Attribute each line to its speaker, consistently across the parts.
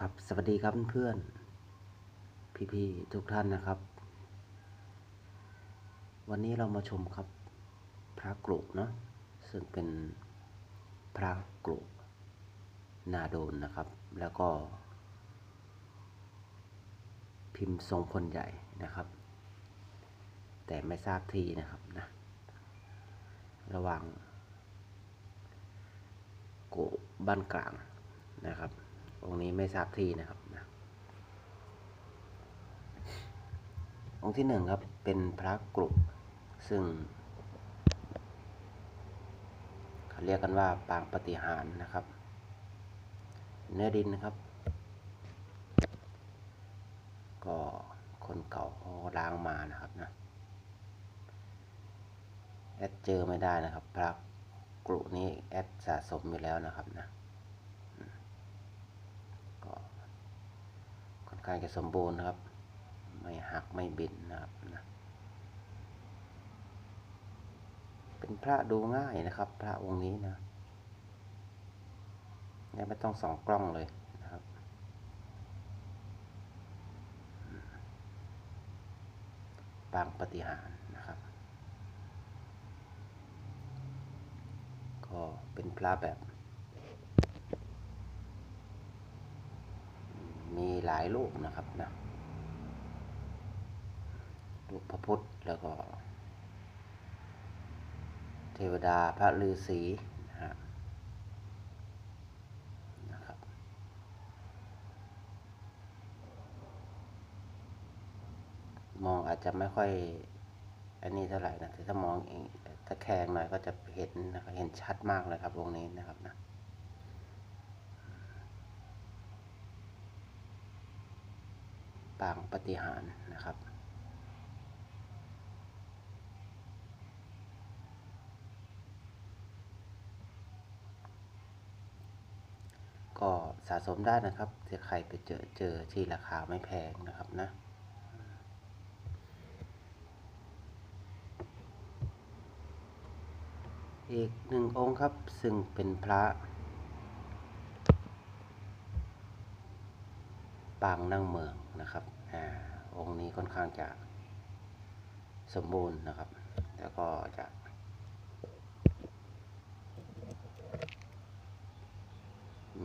Speaker 1: ครับสวัสดีครับเพื่อนๆพี่ๆทุกท่านนะครับ วันนี้เรามาชมครับ พระกรุเนาะซึ่งเป็นพระกรุนาโดนนะครับ แล้วก็ พิมพ์ทรงพลใหญ่นะครับ แต่ไม่ทราบทีนะครับนะระหว่างโกบ้านกลางนะครับ องค์นี้ไม่ทราบที่นะครับนะองค์ที่หนึ่งครับเป็นพระกรุซึ่งเขาเรียกกันว่าปางปฏิหารนะครับ เนื้อดินนะครับ ก็คนเก่าเขาล้างมานะครับนะแอดเจอไม่ได้นะครับ พระกรุนี้แอดสะสมอยู่แล้วนะครับนะ ค่อนข้างจะสมบูรณ์นะครับ ไม่หักไม่บินนะครับนะเป็นพระดูง่ายนะครับ พระองค์นี้นะยังไม่ต้องส่องกล้องเลยนะครับปางปฏิหารนะครับ ก็เป็นพระแบบ มีห ลายรูปนะครับนะรูปพระพุทธแล้วก็ เทวดาพระฤาษีนะฮะนะครับ มองอาจจะไม่ค่อยอันนี้เท่าไหร่นะแต่ถ้ามองเองถ้าแคงหน่อยก็จะเห็นนะครับเห็นชัดมากเลยครับวงนี้นะครับนะ ปางปฏิหารนะครับ ก็สะสมได้นะครับถ้าใครไปเจอเจอที่ราคาไม่แพงนะครับนะอีกหนึ่งองค์ครับซึ่งเป็นพระ ปางนั่งเมืองนะครับอองค์นี้ค่อนข้างจะสมบูรณ์นะครับ แล้วก็จะ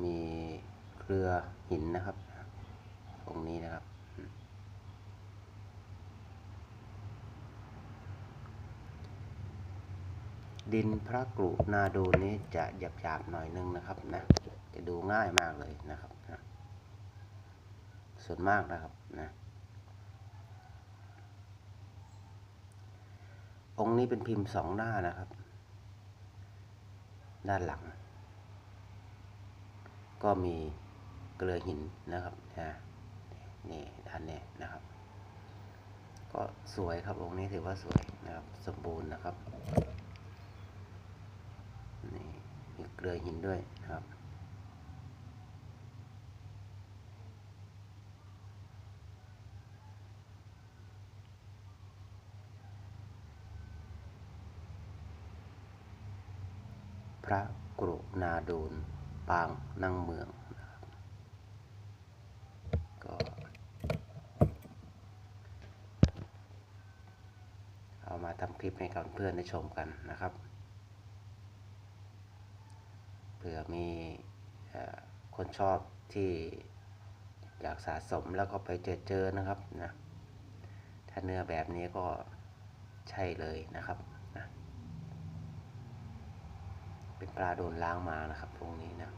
Speaker 1: มีเครือหินนะครับ องค์นี้นะครับ ดินพระกรุนาดูนี้จะหยาบๆหน่อยนึงนะครับนะ จะดูง่ายมากเลยนะครับ ส่วนมากนะครับนะองค์นี้เป็นพิมพ์สองหน้านะครับ ด้านหลัง ก็มีเกลือหินนะครับนะนี่ด้านนี้นะครับ ก็สวยครับองค์นี้ถือว่าสวยนะครับ สมบูรณ์นะครับนี่มีเกลือหินด้วยนะครับ พระกรุณาดูลปางนั่งเมืองนะครับก็เอามาทำคลิปให้กับเพื่อนได้ชมกันนะครับเผื่อมีอคนชอบที่อยากสะสมแล้วก็ไปเจอเจอนะครับนะถ้าเนื้อแบบนี้ก็ใช่เลยนะครับนะ เป็นปลาโดนล้างมานะครับพวกนี้นะ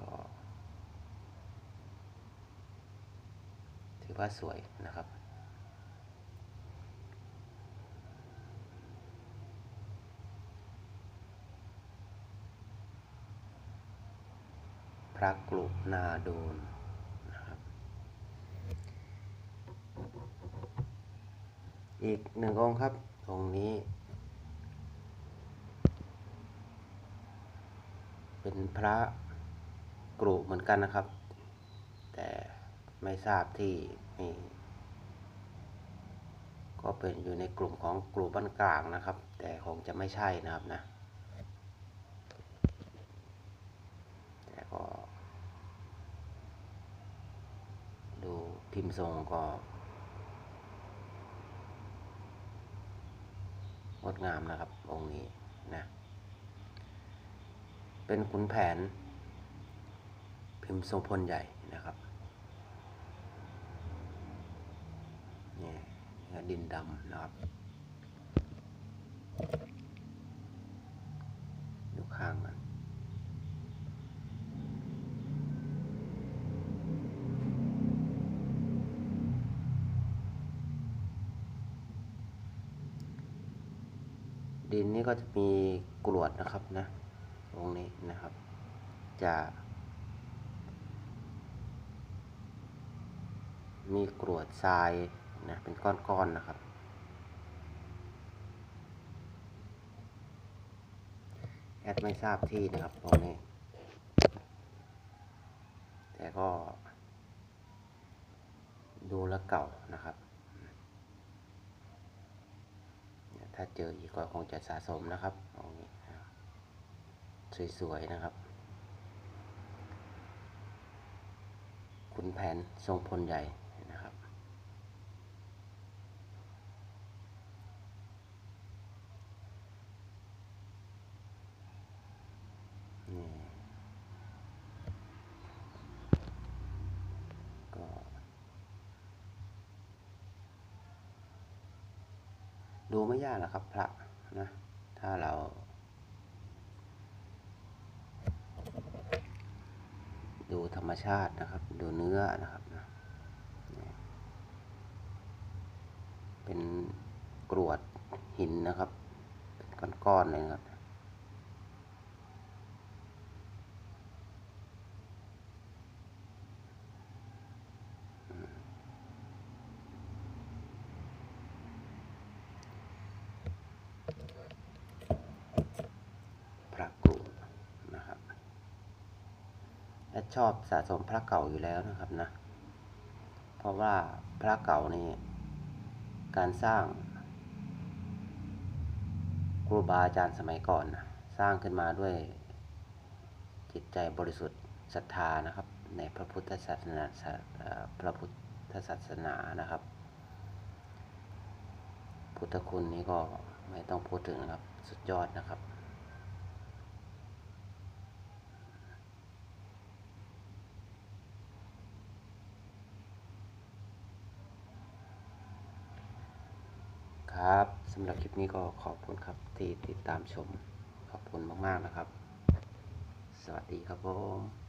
Speaker 1: ก็ถือว่าสวยนะครับพระกรุนาโดนนะครับอีกหนึ่งองค์ครับ องค์นี้็นพระกรุเหมือนกันนะครับ แต่ไม่ทราบที่นี่ก็เป็นอยู่ในกลุ่มของกรุบ้านกลางนะครับ แต่คงจะไม่ใช่นะครับนะแต่ก็ดูพิมพ์ทรงก็งดงามนะครับองค์นี้นะ เป็นขุนแผน พิมพ์ทรงพลใหญ่นะครับนี่ดินดำนะครับดูข้างมันดินนี่ก็จะมีกรวดนะครับนะ ตรงนี้นะครับ จะมีกรวดทรายนะเป็นก้อนๆนะครับ แอดไม่ทราบที่นะครับตรงนี้ แต่ก็ ดูแลเก่านะครับ ถ้าเจออีกก็คงจะสะสมนะครับตรงนี้ สวยๆนะครับ ขุนแผนทรงพลใหญ่นะครับ นี่ก็ดูไม่ยากหรอกครับพระนะ ถ้าเรา ดูธรรมชาตินะครับ ดูเนื้อนะครับเป็นกรวดหินนะครับ เป็นก้อนๆเลยครับ พระกรุนะครับและ ชอบสะสมพระเก่าอยู่แล้วนะครับนะ เพราะว่าพระเก่านี่การสร้างครูบาอาจารย์สมัยก่อนนะสร้างขึ้นมาด้วยจิตใจบริสุทธิ์ศรัทธานะครับ ในพระพุทธศาสนาพระพุทธศาสนานะครับ พุทธคุณนี้ก็ไม่ต้องพูดถึงนะครับ สุดยอดนะครับ ครับสำหรับคลิปนี้ก็ขอบคุณครับที่ติดตามชม ขอบคุณมากๆนะครับ สวัสดีครับผม